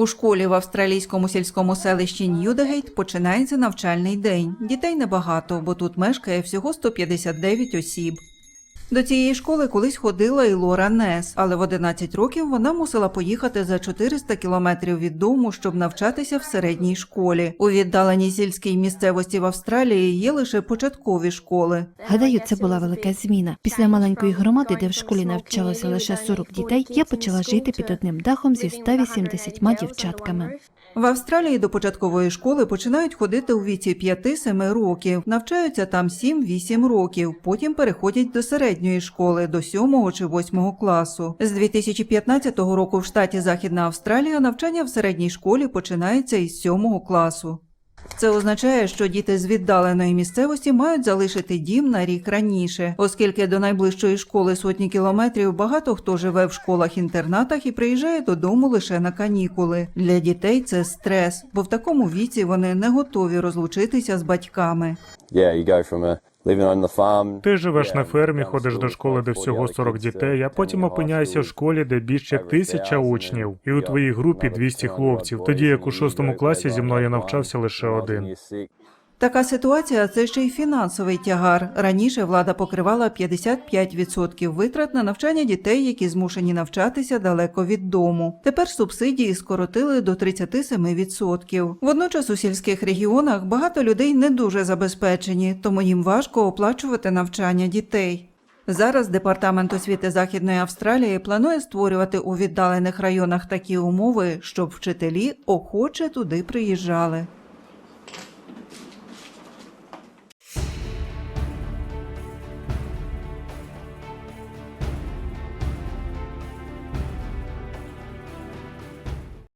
У школі в австралійському сільському селищі Ньюдегейт починається навчальний день. Дітей небагато, бо тут мешкає всього 159 осіб. До цієї школи колись ходила і Лора Нес, але в 11 років вона мусила поїхати за 400 кілометрів від дому, щоб навчатися в середній школі. У віддаленій сільській місцевості в Австралії є лише початкові школи. Гадаю, це була велика зміна. Після маленької громади, де в школі навчалося лише 40 дітей, я почала жити під одним дахом зі 180 дівчатками. В Австралії до початкової школи починають ходити у віці 5-7 років, навчаються там 7-8 років, потім переходять до середньої школи до 7 чи 8 класу. З 2015 року в штаті Західна Австралія навчання в середній школі починається із 7 класу. Це означає, що діти з віддаленої місцевості мають залишити дім на рік раніше, оскільки до найближчої школи сотні кілометрів багато хто живе в школах-інтернатах і приїжджає додому лише на канікули. Для дітей це стрес, бо в такому віці вони не готові розлучитися з батьками. yeah, you go from a Ти живеш на фермі, ходиш до школи, де всього other 40 дітей, а uh, потім опиняєшся в школі, де більше тисяча учнів, і у твоїй групі another 200 200 хлопців. Тоді як у шостому класі зі мною навчався лише один. Така ситуація це ще й фінансовий тягар. Раніше влада покривала 55% витрат на навчання дітей, які змушені навчатися далеко від дому. Тепер субсидії скоротили до 37%. Водночас у сільських регіонах багато людей не дуже забезпечені, тому їм важко оплачувати навчання дітей. Зараз департамент освіти Західної Австралії планує створювати у віддалених районах такі умови, щоб вчителі охоче туди приїжджали.